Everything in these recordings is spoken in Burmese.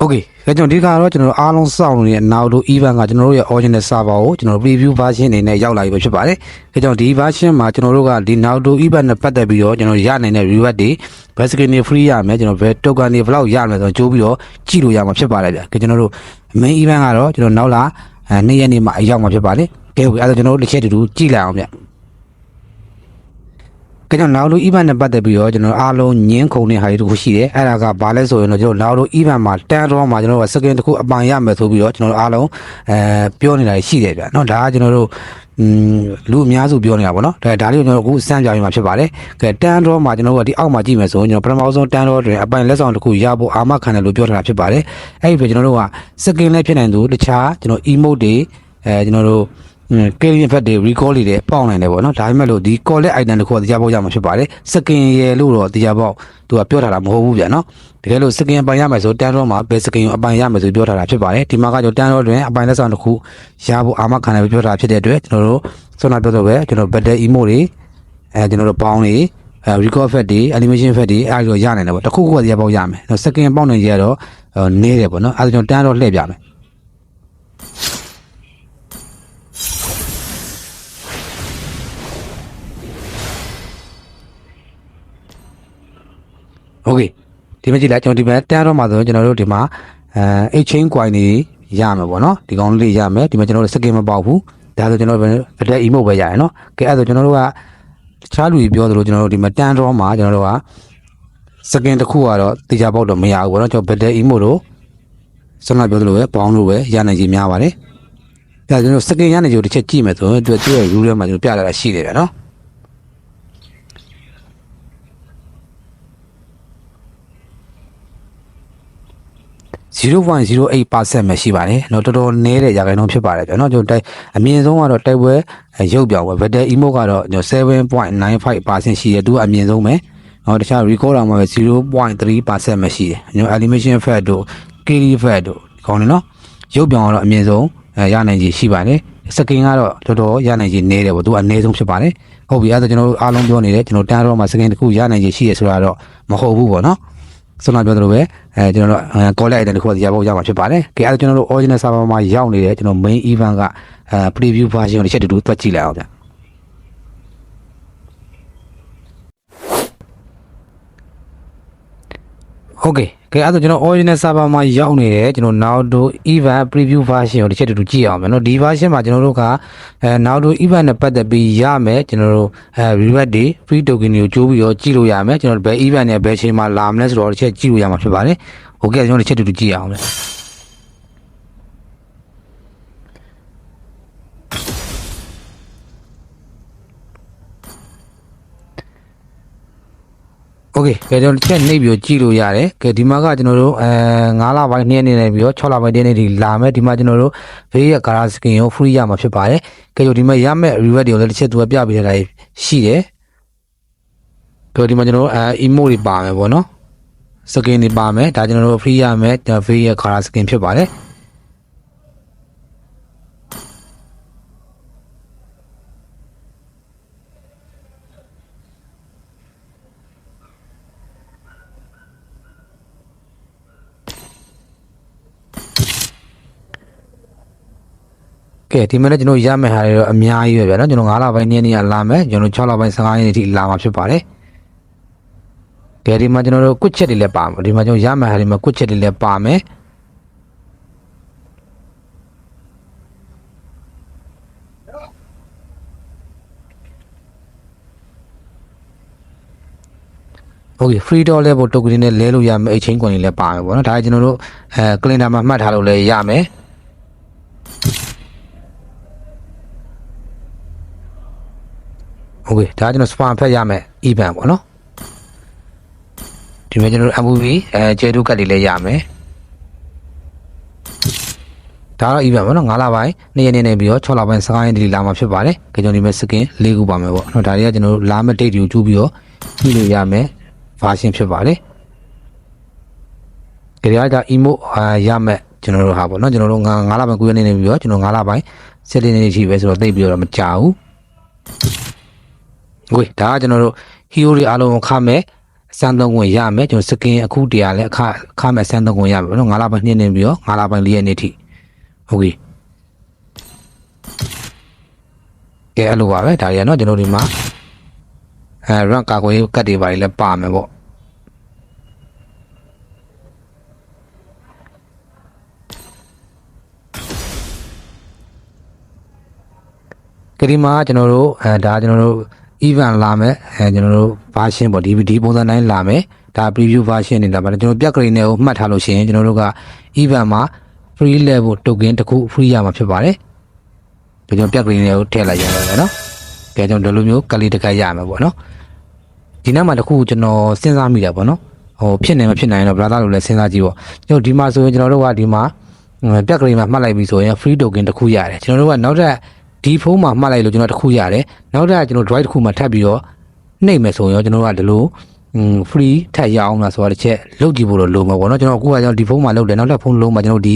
โอเคအဲကျွန်တော်ဒီကတော့ကျွန်တော်တို့အားလုံးစောင့်နေတဲ့ now တို့ event ကကျွန်တော်တို့ရဲ့ original server ကိုကျွန်တော်တို့ preview version အနေနဲ့ရောက်လာပြီပဲဖြစ်ပါတယ်အဲကြောင့်ဒီ version မှာကျွန်တော်တို့ကဒီ now တို့ event နဲ့ပတ်သက်ပြီးတော့ကျွန်တော်တို့ရနိုင်တဲ့ reward တွေ basket တွေ free ရမယ်ကျွန်တော်ဘယ် token တွေဘယ်လောက်ရမယ်ဆိုတော့ကြိုးပြီးတော့ကြည့်လို့ရမှာဖြစ်ပါတယ်ဗျာကျွန်တော်တို့ main event ကတော့ကျွန်တော်နောက်လာအဲနေ့ရက်နေ့မှာအရောက်မှာဖြစ်ပါတယ်ကဲဟုတ်ပြီအဲဒါကျွန်တော်တို့တစ်ချက်တူတူကြည့်လိုက်အောင်ဗျာ ကကြောင့်နောက်လို event နဲ့ပတ်သက်ပြီးတော့ကျွန်တော်အားလုံးညင်းခုန်တဲ့ဟာတွေတခုရှိတယ်အဲ့ဒါကဘာလဲဆိုရင်တော့ကျွန်တော်နောက်လို event မှာတန်တော့မှာကျွန်တော်တို့ second တစ်ခုအပိုင်ရမယ်ဆိုပြီးတော့ကျွန်တော်တို့အားလုံးအဲပြောနေတာရှိတယ်ဗျာเนาะဒါကကျွန်တော်တို့อืมလူအများစုပြောနေတာပေါ့เนาะဒါဒါလေးကိုကျွန်တော်တို့အခုစမ်းပြရမှာဖြစ်ပါတယ်ကဲတန်တော့မှာကျွန်တော်တို့ကဒီအောက်မှာကြည့်မယ်ဆိုရင်ကျွန်တော်ပထမဆုံးတန်တော့တွင်အပိုင်လက်ဆောင်တစ်ခုရဖို့အာမခံတယ်လို့ပြောထားတာဖြစ်ပါတယ်အဲ့ဒီပဲကျွန်တော်တို့က second လည်းဖြစ်နိုင်သူတခြားကျွန်တော် emote တွေအဲကျွန်တော်တို့ ကယ်ရီဖက်တွေ recall တွေပေါက်နိုင်တယ်ပေါ့နော်ဒါပေမဲ့လို့ဒီ collect item တခုကတရားပေါက်ရမှာဖြစ်ပါတယ်စကင်ရယ်လို့တော့တရားပေါက်သူကပြောထားတာမဟုတ်ဘူးဗျာနော်တကယ်လို့စကင်အပိုင်ရမယ်ဆိုတန်တော့မှာဘယ်စကင်ကိုအပိုင်ရမယ်ဆိုပြောထားတာဖြစ်ပါတယ်ဒီမှာကကျွန်တော်တန်တော့တွင်အပိုင်လက်ဆောင်တစ်ခုရဖို့အာမခံတယ်ပြောထားတာဖြစ်တဲ့အတွက်ကျွန်တော်တို့ဆွမ်းနာပြောတော့ပဲကျွန်တော် battle emo တွေအဲကျွန်တော်တို့ပေါင်းတွေအဲ record effect တွေ animation effect တွေအဲ့ဒါတော့ရနိုင်တယ်ပေါ့တစ်ခုခုကတရားပေါက်ရမယ်နော်စကင်ပေါက်နိုင်ကြရတော့နေတယ်ပေါ့နော်အဲ့ဒါကျွန်တော်တန်တော့လှည့်ပြမယ် โอเคဒီမှာကြည့်လိုက်ကျွန်တော်ဒီမှာတန်းတော့မှာဆိုရင်ကျွန်တော်တို့ဒီမှာအဲ exchange coin တွေရမယ်ပေါ့နော်ဒီကောင်လေးရမယ်ဒီမှာကျွန်တော်တို့စကင်မပေါက်ဘူးဒါဆိုကျွန်တော်တို့ဗတက် emote ပဲရရနော်ကဲအဲ့ဒါဆိုကျွန်တော်တို့ကတခြားလူတွေပြောသလိုကျွန်တော်တို့ဒီမှာတန်းတော့မှာကျွန်တော်တို့ကစကင်တစ်ခုကတော့တေချာပေါက်တော့မရဘူးပေါ့နော်ကျွန်တော်ဗတက် emote တို့ဆွမ်းလာပြောသလိုပဲပေါင်းလို့ပဲရနိုင်ကြီးများပါတယ်ဒါကျွန်တော်စကင်ရနိုင်ကြီးကိုတစ်ချက်ကြည့်မယ်ဆိုရင်သူကသူ့ရဲ့ rule ထဲမှာကျွန်တော်ပြလာတာရှိတယ်ဗျာနော် 0.08%ပဲရှိပါတယ်เนาะတော်တော်နည်းတဲ့ရာခိုင်နှုန်းဖြစ်ပါတယ်ကျွန်တော်ကျွန်တော်တိုက်အမြင့်ဆုံးကတော့တိုက်ပွဲရုပ်ပြောင်ပဲ Vettel Emo ကတော့ကျွန်တော်7.95%ရှိတယ်သူကအမြင့်ဆုံးပဲเนาะတခြား record အောင်မှာပဲ0.3%ပဲရှိတယ်ကျွန်တော် animation effect တို့ KD effect တို့ခေါင်းနေเนาะရုပ်ပြောင်ကတော့အမြင့်ဆုံးအဲရနိုင်ကြီးရှိပါတယ်စကင်ကတော့တော်တော်ရနိုင်ကြီးနည်းတယ်ပေါ့သူကအနည်းဆုံးဖြစ်ပါတယ်ဟုတ်ပြီအဲ့ဒါကျွန်တော်တို့အားလုံးပြောနေတယ်ကျွန်တော်တန်းတော့မှာစကင်တစ်ခုရနိုင်ကြီးရှိရဆိုတာတော့မဟုတ်ဘူးပေါ့เ ဆွမ်းနာပြောသလိုပဲအဲကျွန်တော်တို့ call item တစ်ခုရဖို့ရမှာဖြစ်ပါတယ်။ကဲအဲ့ဒါကျွန်တော်တို့ original server မှာရောက်နေတဲ့ကျွန်တော် main event ကအဲ preview version ကိုတစ်ချက်တူတူတွက်ကြည့်လိုက်အောင်ဗျာ။ Okay ကဲအဲ့ဒါကျွန်တော် original server မှာရောက်နေတယ်ကျွန်တော် now do event preview version ကိုတစ်ချက်တူတူကြည့်အောင်မယ်နော်ဒီ version မှာကျွန်တော်တို့ကအဲ now do event နဲ့ပတ်သက်ပြီးရမယ်ကျွန်တော်တို့အဲ reward တွေ free token တွေကိုကြိုးပြီးတော့ကြည့်လို့ရမယ်ကျွန်တော်တို့ဘယ် event နဲ့ဘယ်ချိန်မှာလာမလဲဆိုတော့တစ်ချက်ကြည့်လို့ရမှာဖြစ်ပါတယ်။ Okay ကျွန်တော်တစ်ချက်တူတူကြည့်အောင်မယ်။ Okay ကဲကျွန်တော်ချက်နှိပ်ပြီးတော့ကြည့်လို့ရတယ်ကဲဒီမှာကကျွန်တော်တို့အဲ9လပိုင်း2ရက်နေနေပြီးတော့6လပိုင်းတည်းနေဒီလာမယ်ဒီမှာကျွန်တော်တို့ဘေးရဲ့ color skin ကို free ရမှာဖြစ်ပါတယ်ကဲကျွန်တော်ဒီမှာရမယ့် reward တွေကိုလည်းတစ်ချက်သူကပြပေးထားတာရှိတယ်ကဲဒီမှာကျွန်တော်တို့အဲ emote တွေပါမယ်ပေါ့နော် skin တွေပါမယ်ဒါကျွန်တော်တို့ free ရမယ်ဘေးရဲ့ color skin ဖြစ်ပါတယ် ကဲဒီမှာလည်းကျွန်တော်ရမယ့်ဟာတွေတော့အများကြီးပဲဗျာနော်ကျွန်တော်9လပိုင်းနေ့နေ့ကလာမယ်ကျွန်တော်6လပိုင်း15ရက်နေ့ထိလာမှာဖြစ်ပါတယ်ကဲဒီမှာကျွန်တော်တို့ကွတ်ချက်တွေလည်းပါမယ်ဒီမှာကျွန်တော်ရမယ့်ဟာတွေမှာကွတ်ချက်တွေလည်းပါမယ်โอเค free door လည်းပို့ token နဲ့လဲလို့ရမယ် exchange coin တွေလည်းပါမယ်ပေါ့နော်ဒါကကျွန်တော်တို့အဲ calendar မှာမှတ်ထားလို့လည်းရမယ် โอเคဒါကကျွန်တော်စပါဖက်ရမယ် event ပေါ့နော်ဒီမှာကျွန်တော်တို့ MVB အဲကျေတူကတ်တွေလည်းရမယ်ဒါတော့ event ပေါ့နော်9လပိုင်း2ရက်နေ့နေပြီးတော့6လပိုင်း15ရက်နေ့လာမှာဖြစ်ပါတယ်ကြကျွန်တော်ဒီမဲ့ skin ၄ခုပါမယ်ပေါ့နော်ဒါတွေကကျွန်တော်တို့လာမယ့် date ကိုကျူးပြီးတော့ကြည့်လို့ရမယ် version ဖြစ်ပါတယ်ကြရတာ emo အာရမယ်ကျွန်တော်တို့ဟာပေါ့နော်ကျွန်တော်တို့9လပိုင်း9ရက်နေ့နေပြီးတော့ကျွန်တော်9လပိုင်း7ရက်နေ့ရှိပဲဆိုတော့သိပြီးတော့မကြဘူး ဝေးဒါကကျွန်တော်တို့ hero တွေအားလုံးကိုခမဲ့အစမ်းသုံးဝင်ရမယ်ကျွန်တော်စကင်အခုတည်းကလည်းအခအခမဲ့အစမ်းသုံးဝင်ရမယ်ပေါ့နော်9လပိုင်းနှစ်နေပြီးတော့9လပိုင်း4ရက်နေ့ထိဟုတ်ကဲ့ကဲအဲ့လိုပါပဲဒါတွေကတော့ကျွန်တော်ဒီမှာအဲ run ကာကွယ်ရေးကတ်တွေပါလည်းပါမယ်ပေါ့ကဒီမှာကျွန်တော်တို့အဲဒါကျွန်တော်တို့ event လာမယ်အဲကျွန်တော်တို့ version ပေါ့ DVD ပုံစံတိုင်းလာမယ်ဒါ preview version နေတာပါကျွန်တော်ပြက်ကလေးနဲ့ကိုမှတ်ထားလို့ရှိရင်ကျွန်တော်တို့က event မှာ free level token တစ်ခု free ရမှာဖြစ်ပါတယ်ဒါကျွန်တော်ပြက်ကလေးနဲ့ကိုထည့်လိုက်ရမယ်နော်ကဲကျွန်တော်ဒီလိုမျိုးကလေးတစ်ခါရမယ်ပေါ့နော်ဒီနောက်မှာတစ်ခုကျွန်တော်စဉ်းစားမိတာပေါ့နော်ဟိုဖြစ်နေမဖြစ်နိုင်တော့ brother လို့လည်းစဉ်းစားကြည့်ပေါ့ကျွန်တော်ဒီမှာဆိုရင်ကျွန်တော်တို့ကဒီမှာပြက်ကလေးမှာမှတ်လိုက်ပြီဆိုရင် free token တစ်ခုရတယ်ကျွန်တော်တို့ကနောက်ထပ် ဒီဖုန်းမှာမှတ်လိုက်လို့ကျွန်တော်တစ်ခုရတယ်နောက်ထပ်ကျွန်တော် drive တစ်ခုမှာထပ်ပြီးတော့နှိပ်မယ်ဆိုရင်ရောကျွန်တော်တို့ကဒီလိုอืม free ထပ်ရအောင်လားဆိုတာတစ်ချက်လုပ်ကြည့်ဖို့တော့လိုမှာပေါ့နော်ကျွန်တော်အခုကကျွန်တော်ဒီဖုန်းမှာလုပ်တယ်နောက်ထပ်ဖုန်းလုံးမှာကျွန်တော်ဒီ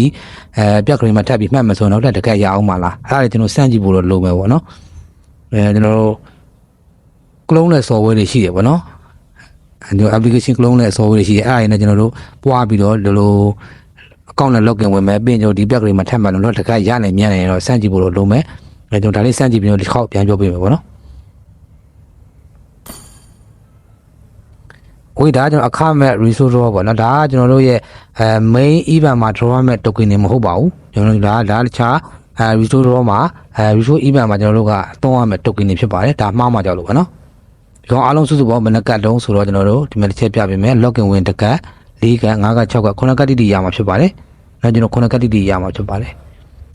အဲပြက်ကလေးမှာထပ်ပြီးမှတ်မယ်ဆိုရင်နောက်ထပ်တစ်ခါရအောင်ပါလားအဲ့ဒါလေကျွန်တော်စမ်းကြည့်ဖို့တော့လိုမယ်ပေါ့နော်အဲကျွန်တော်တို့ clone နဲ့ software တွေရှိတယ်ပေါ့နော်အဲဒီ application clone နဲ့ software တွေရှိတယ်အဲ့ဒါတွေနဲ့ကျွန်တော်တို့ပွားပြီးတော့ဒီလို account နဲ့ login ဝင်မယ်ပြီးရင်ကျွန်တော်ဒီ pack လေးမှာထပ်မှလို့တော့တစ်ခါရနိုင်မြန်နေတော့စမ်းကြည့်ဖို့တော့လိုမယ် အဲကျွန်တော်ဒါလေးစမ်းကြည့်ပြီးတော့ဒီခေါက်ပြန်ပြောပေးမယ်ပေါ့နော်ဝိဒါကျွန်တော်အခမဲ့ resource draw ပေါ့နော်ဒါကကျွန်တော်တို့ရဲ့အဲ main event မှာ draw မဲ့ token တွေမဟုတ်ပါဘူးကျွန်တော်တို့ဒါဒါတခြားအဲ resource draw မှာအဲ resource event မှာကျွန်တော်တို့ကအသုံးရမဲ့ token တွေဖြစ်ပါတယ်ဒါမှားမှကြောက်လို့ပေါ့နော်ဒီကောင်အားလုံးစုစုပေါင်းဘယ်နှကတ်လုံးဆိုတော့ကျွန်တော်တို့ဒီမှာတစ်ချက်ပြပေးမယ် login ဝင်တစ်ကတ်၄ကတ်၅ကတ်၆ကတ်9ကတ်တိတိရမှာဖြစ်ပါတယ်နောက်ကျွန်တော်9ကတ်တိတိရမှာဖြစ်ပါတယ်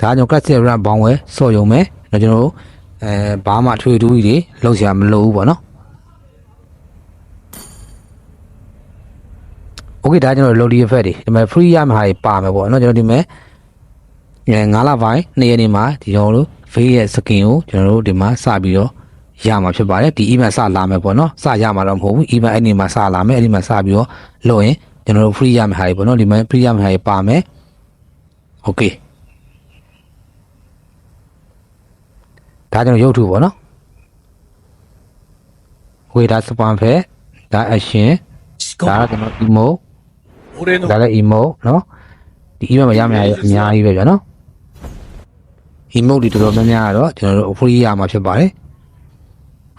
ဒါကကျွန်တော် class run ဘောင်းဝဲစော့ယုံမယ်နောက်ကျွန်တော်တို့အဲဘာမှထွေထူးကြီးတွေလောက်စရာမလိုဘူးပေါ့နော် โอเคဒါကျွန်တော် loading effect တွေဒီမှာ free ရမှာတွေပါမယ်ပေါ့เนาะကျွန်တော်ဒီမှာအဲ9လပိုင်း2ရက်နေ့မှာဒီကျွန်တော်တို့ V ရဲ့ skin ကိုကျွန်တော်တို့ဒီမှာစပြီးတော့ရမှာဖြစ်ပါတယ်ဒီ event စလာမယ်ပေါ့เนาะစရမှာတော့မဟုတ်ဘူး event အဲ့ဒီမှာစလာမယ်အဲ့ဒီမှာစပြီးတော့လုပ်ရင်ကျွန်တော်တို့ free ရမှာတွေပေါ့เนาะဒီမှာ free ရမှာတွေပါမယ်โอเค ဒါကျွန်တော်ရုပ်ထုပေါ့နော်ဝေဒါစပန်ဖက်ဒါအရှင်ဒါကျွန်တော် emo ဒါလည်း emo နော်ဒီ email မှာရမယ်အများကြီးပဲဗျာနော် emo တွေတော်တော်များများကတော့ကျွန်တော်တို့ free ရမှာဖြစ်ပါတယ်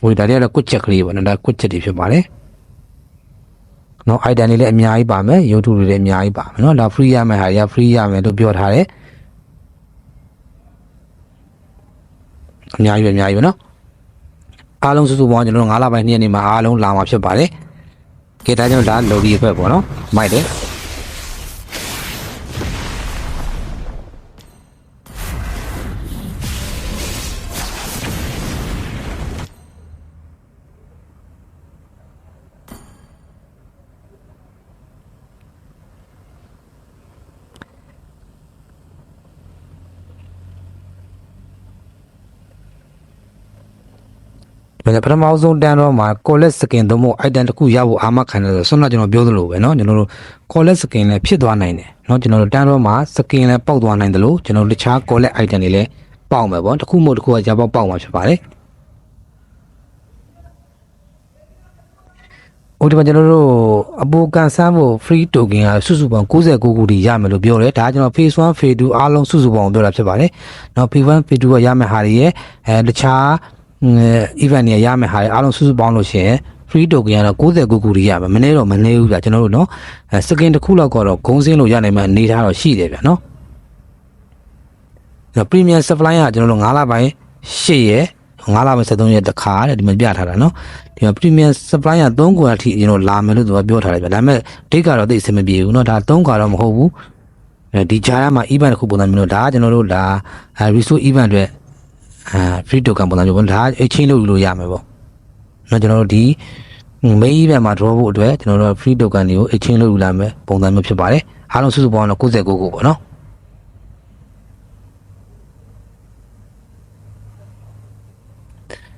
ဝေဒါတွေကတော့ကွက်ချက်ကလေးပေါ့နော်ဒါကွက်ချက်တွေဖြစ်ပါတယ်နော် item တွေလည်းအများကြီးပါမယ် youtube တွေလည်းအများကြီးပါမယ်နော်ဒါ free ရမယ်ဟာရ free ရမယ်လို့ပြောထားတယ် အများကြီးပဲအများကြီးပဲနော်အားလုံးစုစုပေါင်းကျွန်တော်တို့9လပိုင်း2ရက်နေမှာအားလုံးလာမှာဖြစ်ပါတယ်ကဲဒါကြောင့်ဒါလော်ဒီဘက်ပေါ့နော်မိုက်တယ် ဒါပထမဆုံးတန်းတော့မှာ collect skin သုံးဖို့ item တစ်ခုရဖို့အာမခံတယ်ဆိုဆွမ်းတော့ကျွန်တော်ပြောသလိုပဲเนาะကျွန်တော်တို့ collect skin လည်းဖြစ်သွားနိုင်တယ်เนาะကျွန်တော်တို့တန်းတော့မှာ skin လည်းပေါက်သွားနိုင်တယ်လို့ကျွန်တော်တို့တခြား collect item တွေလည်းပေါက်မယ်ပေါ့တစ်ခုမဟုတ်တစ်ခုကရပေါက်ပေါက်မှာဖြစ်ပါတယ်ဟိုဒီမှာကျွန်တော်တို့အပူကန်ဆန်းဖို့ free token ကစုစုပေါင်း69ခုထိရမယ်လို့ပြောတယ်ဒါကကျွန်တော် phase 1 phase 2အားလုံးစုစုပေါင်းပြောတာဖြစ်ပါတယ်။နောက် phase 1 phase 2ကရမယ်ဟာတွေရဲ့အဲတခြား event တွေရမယ်ဟာအားလုံးစုစုပေါင်းလို့ရှိရင် free token ကတော့69ခုတည်းရပါမနေ့တော့မနေ့ဘူးဗျာကျွန်တော်တို့နော် skin တစ်ခုလောက်ကတော့ဂုံးစင်းလို့ရနိုင်မှအနေထားတော့ရှိတယ်ဗျာနော်နော် premium supply ကကျွန်တော်တို့9လပိုင်း8ရက်9လပိုင်း73ရက်တခါတဲ့ဒီမှာပြထားတာနော်ဒီမှာ premium supply က3ခုအထိကျွန်တော်လာမယ်လို့သူကပြောထားတယ်ဗျာဒါပေမဲ့ date ကတော့သိအဆင်မပြေဘူးနော်ဒါ3ကတော့မဟုတ်ဘူးဒီကြားရမှာ event တစ်ခုပုံစံမျိုးတော့ဒါကကျွန်တော်တို့ဒါ resource event အတွက် အာ free token ပုံစံမျိုးပေါ့ဒါ exchange လုပ်လို့ရမယ်ပေါ့နော်ကျွန်တော်တို့ဒီ main event မှာ draw ဖို့အတွက်ကျွန်တော်တို့ free token တွေကို exchange လုပ်ယူလာမယ်ပုံစံမျိုးဖြစ်ပါတယ်အားလုံးစုစုပေါင်းတော့69ခုပေါ့နော်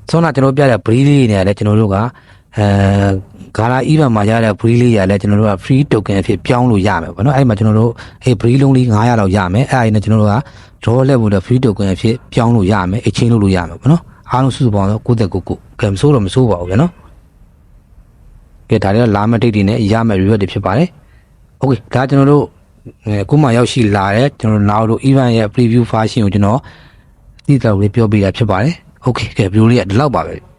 ဆောနာကျွန်တော်ပြတဲ့ breed လေးနေရတယ်ကျွန်တော်တို့ကအဲဂါလာ event မှာရတဲ့ breed လေးရလဲကျွန်တော်တို့က free token အဖြစ်ပြောင်းလို့ရမယ်ပေါ့နော်အဲ့ဒီမှာကျွန်တော်တို့အေး breed လုံးလေး900လောက်ရမယ်အဲ့ဒါနဲ့ကျွန်တော်တို့က draw level တဲ့ free token အဖြစ်ပြောင်းလို့ရမယ် exchange လုပ်လို့ရမယ်ပေါ့နော်အားလုံးစုစုပေါင်းတော့69ခုကဲမဆိုးတော့မဆိုးပါဘူးဗျာနော်ကဲဒါတွေကလာမယ့် date တွေနဲ့ရမယ့် review တွေဖြစ်ပါတယ်။ okay ဒါကျွန်တော်တို့အဲအခုမှရောက်ရှိလာတဲ့ကျွန်တော်တို့နောက်တို့ event ရဲ့ preview version ကိုကျွန်တော်တိတိကျကျလေးပြောပြရဖြစ်ပါတယ်။ okay ကဲ video လေးကဒီလောက်ပါပဲ။